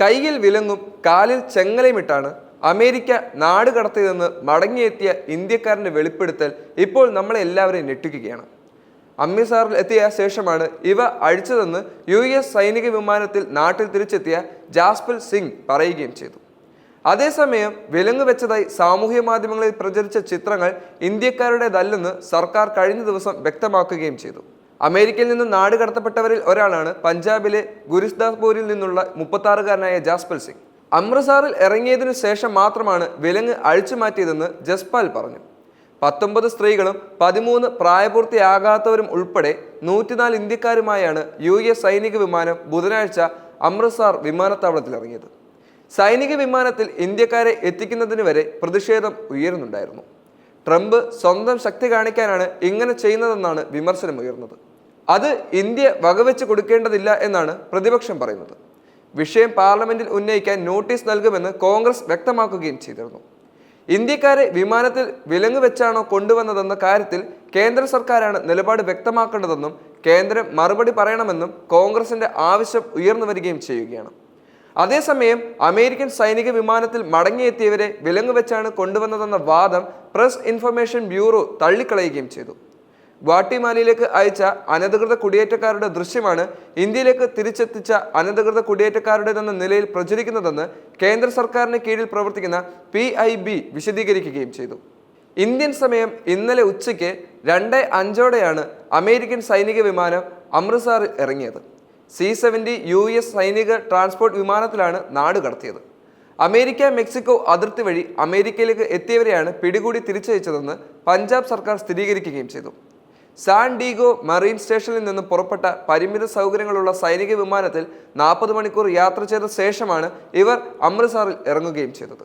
കയ്യിൽ വിലങ്ങും കാലിൽ ചെങ്ങലയുമിട്ടാണ് അമേരിക്ക നാട് കടത്തിയതെന്ന് മടങ്ങിയെത്തിയ ഇന്ത്യക്കാരന്റെ വെളിപ്പെടുത്തൽ ഇപ്പോൾ നമ്മളെ എല്ലാവരെയും ഞെട്ടിക്കുകയാണ്. അമ്മിസാറിൽ എത്തിയ ശേഷമാണ് ഇവ അഴിച്ചതെന്ന് യു എസ് സൈനിക വിമാനത്തിൽ നാട്ടിൽ തിരിച്ചെത്തിയ ജാസ്പൽ സിംഗ് പറയുകയും ചെയ്തു. അതേസമയം വിലങ്ങ് വെച്ചതായി സാമൂഹ്യ മാധ്യമങ്ങളിൽ പ്രചരിച്ച ചിത്രങ്ങൾ ഇന്ത്യക്കാരുടേതല്ലെന്ന് സർക്കാർ കഴിഞ്ഞ ദിവസം വ്യക്തമാക്കുകയും ചെയ്തു. അമേരിക്കയിൽ നിന്ന് നാട് കടത്തപ്പെട്ടവരിൽ ഒരാളാണ് പഞ്ചാബിലെ ഗുരുസ്ദാസ്പൂരിൽ നിന്നുള്ള മുപ്പത്താറുകാരനായ ജാസ്പൽ സിംഗ്. അമൃത്സറിൽ ഇറങ്ങിയതിനു ശേഷം മാത്രമാണ് വിലങ്ങ് അഴിച്ചു മാറ്റിയതെന്ന് ജസ്പാൽ പറഞ്ഞു. പത്തൊമ്പത് സ്ത്രീകളും പതിമൂന്ന് പ്രായപൂർത്തിയാകാത്തവരും ഉൾപ്പെടെ നൂറ്റിനാല് ഇന്ത്യക്കാരുമായാണ് യു എസ് സൈനിക വിമാനം ബുധനാഴ്ച അമൃത്സർ വിമാനത്താവളത്തിൽ ഇറങ്ങിയത് സൈനിക വിമാനത്തിൽ ഇന്ത്യക്കാരെ എത്തിക്കുന്നതിന് വരെ പ്രതിഷേധം ഉയരുന്നുണ്ടായിരുന്നു. ട്രംപ് സ്വന്തം ശക്തി കാണിക്കാനാണ് ഇങ്ങനെ ചെയ്യുന്നതെന്നാണ് വിമർശനം ഉയർന്നത്. അത് ഇന്ത്യ വകവെച്ച് കൊടുക്കേണ്ടതില്ല എന്നാണ് പ്രതിപക്ഷം പറയുന്നത്. വിഷയം പാർലമെന്റിൽ ഉന്നയിക്കാൻ നോട്ടീസ് നൽകുമെന്ന് കോൺഗ്രസ് വ്യക്തമാക്കുകയും ചെയ്തിരുന്നു. ഇന്ത്യക്കാരെ വിമാനത്തിൽ വിലങ്ങ് വെച്ചാണോ കൊണ്ടുവന്നതെന്ന കാര്യത്തിൽ കേന്ദ്ര സർക്കാരാണ് നിലപാട് വ്യക്തമാക്കേണ്ടതെന്നും കേന്ദ്രം മറുപടി പറയണമെന്നും കോൺഗ്രസിന്റെ ആവശ്യം ഉയർന്നു വരികയും ചെയ്യുകയാണ്. അതേസമയം അമേരിക്കൻ സൈനിക വിമാനത്തിൽ മടങ്ങിയെത്തിയവരെ വിലങ്ങുവെച്ചാണ് കൊണ്ടുവന്നതെന്ന വാദം പ്രസ് ഇൻഫർമേഷൻ ബ്യൂറോ തള്ളിക്കളയുകയും ചെയ്തു. ഗ്വാട്ടിമാലയിലേക്ക് അയച്ച അനധികൃത കുടിയേറ്റക്കാരുടെ ദൃശ്യമാണ് ഇന്ത്യയിലേക്ക് തിരിച്ചെത്തിച്ച അനധികൃത കുടിയേറ്റക്കാരുടേതെന്ന നിലയിൽ പ്രചരിക്കുന്നതെന്ന് കേന്ദ്ര സർക്കാരിന് കീഴിൽ പ്രവർത്തിക്കുന്ന പി വിശദീകരിക്കുകയും ചെയ്തു. ഇന്ത്യൻ സമയം ഇന്നലെ ഉച്ചയ്ക്ക് രണ്ട് അഞ്ചോടെയാണ് അമേരിക്കൻ സൈനിക വിമാനം അമൃത്സറിൽ ഇറങ്ങിയത്. സി സെവന്റി യു എസ് സൈനിക ട്രാൻസ്പോർട്ട് വിമാനത്തിലാണ് നാട് കടത്തിയത്. അമേരിക്ക മെക്സിക്കോ അതിർത്തി വഴി അമേരിക്കയിലേക്ക് എത്തിയവരെയാണ് പിടികൂടി തിരിച്ചയച്ചതെന്ന് പഞ്ചാബ് സർക്കാർ സ്ഥിരീകരിക്കുകയും ചെയ്തു. സാൻ ഡീഗോ മറീൻ സ്റ്റേഷനിൽ നിന്ന് പുറപ്പെട്ട പരിമിത സൗകര്യങ്ങളുള്ള സൈനിക വിമാനത്തിൽ നാൽപ്പത് മണിക്കൂർ യാത്ര ചെയ്ത ശേഷമാണ് ഇവർ അമൃത്സറിൽ ഇറങ്ങുകയും ചെയ്തത്.